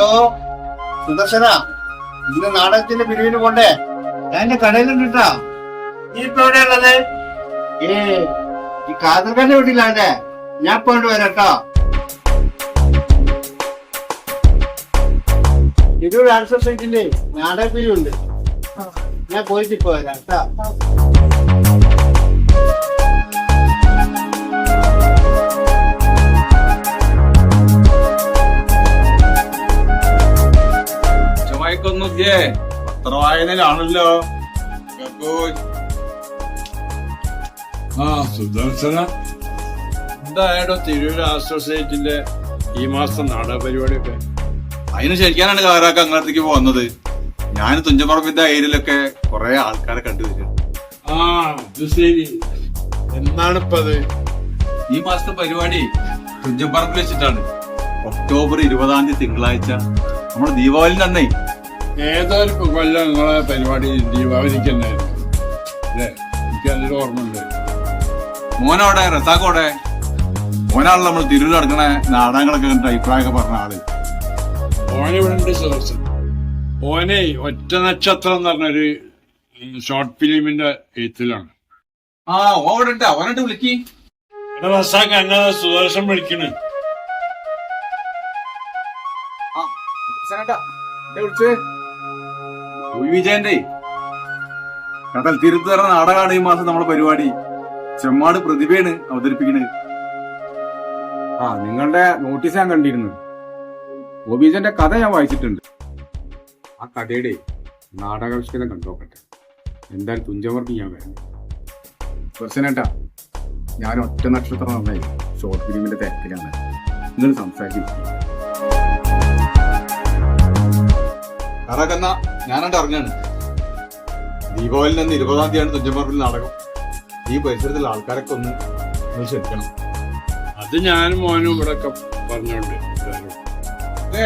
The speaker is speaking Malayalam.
ഹലോ സുദർശന ഇന്ന് നാടകത്തിന്റെ പിരിവിന് പോണ്ടേ? ഞാൻ എന്റെ കടയിലുണ്ട് കേട്ടാ നീ ഇപ്പൊ എവിടെയുള്ളത് ഏ ഈ കാതർക്കാന്റെ വീട്ടിലാണ്ടേ ഞാൻ ഇപ്പൊ വരാം കേട്ടോ തിരൂർ ആൻസർ സൈറ്റിന്റെ നാടക പിരിവുണ്ട്. ഞാൻ പോയിട്ട് ഇപ്പൊ വരാം കേട്ടോ ചുമക്കൊന്നുല്ലേ പത്ര വായനയിലാണല്ലോ ആ. സുദർശന. എന്തായാലും തിരൂർ അസോസിയേറ്റിന്റെ ഈ മാസം നാടക പരിപാടിയൊക്കെ അതിന് ശരിക്കാനാണ് കാറാക്ക അങ്ങോട്ടേക്ക് പോകുന്നത്. ഞാൻ തുഞ്ചപ്പറമ്പിന്റെ ഏരിയയിലൊക്കെ കുറെ ആൾക്കാരെ കണ്ടുവരും ആ ശരി. എന്നാണിപ്പത്? ഈ മാസത്തെ പരിപാടി തുഞ്ചപ്പറമ്പിൽ വെച്ചിട്ടാണ്. ഒക്ടോബർ ഇരുപതാം തീയതി തിങ്കളാഴ്ച. നമ്മുടെ ദീപാവലി തന്നെ ഏതൊരു കൊല്ലം നിങ്ങളെ പരിപാടി ദീപാവലിക്ക് തന്നെയായിരുന്നു അല്ലേ? എനിക്ക് അതിൽ ഓർമ്മയുണ്ട്. മോനോടെ റസാക്കോടെ മോനാണല്ലോ നമ്മൾ തിരൂർ നടക്കണ നാടകങ്ങളൊക്കെ കണ്ടിട്ട് അഭിപ്രായമൊക്കെ പറഞ്ഞ ആൾ. ഓനെ ഇവിടെ ഉണ്ട് ഓനെ ഒറ്റ നക്ഷത്രം എന്ന് പറഞ്ഞൊരു ഷോർട്ട് ഫിലിമിന്റെ എഴുത്തിലാണ്. ആ ഓടണ്ട ഉണ്ട് അവനായിട്ട് വിളിക്കി. എടാ റസാക്ക് എന്നെ സുദർശൻ വിളിക്കണ്? വിജയന്റെ. കടൽ തീരത്ത് തരുന്ന നാടകമാണ് ഈ മാസം നമ്മുടെ പരിപാടി. ചെമ്മാട് പ്രതിഭയാണ് അവതരിപ്പിക്കുന്നത് ആ നിങ്ങളുടെ നോട്ടീസ് ഞാൻ കണ്ടിരുന്നു. ഗോപീജന്റെ കഥ ഞാൻ വായിച്ചിട്ടുണ്ട്. ആ കഥയുടെ നാടകാവിഷ്കൃതം കണ്ടോക്കട്ടെ എന്തായാലും തുഞ്ചമർക്ക് ഞാൻ വരാം പ്രശ്നേട്ടാ ഞാൻ ഒറ്റ നക്ഷത്രം നന്നായി. ഷോർട്ട് ഫിലിമിന്റെ തിരക്കിലാണ്. നിങ്ങൾ സംസാരിക്കും കറക്കെന്ന ഞാനാണ്ട് ഇറങ്ങാണ്. ദീപാവലി നിന്ന് ഇരുപതാം തീയതിയാണ് തുഞ്ചമ്പറമ്പിൽ നാടകം. ഈ പരിസരത്തുള്ള ആൾക്കാരൊക്കെ ഒന്ന് നിങ്ങൾ ക്ഷണിക്കണം അത് ഞാനും മോനും ഇവിടെ ഒക്കെ പറഞ്ഞോണ്ട് ഏ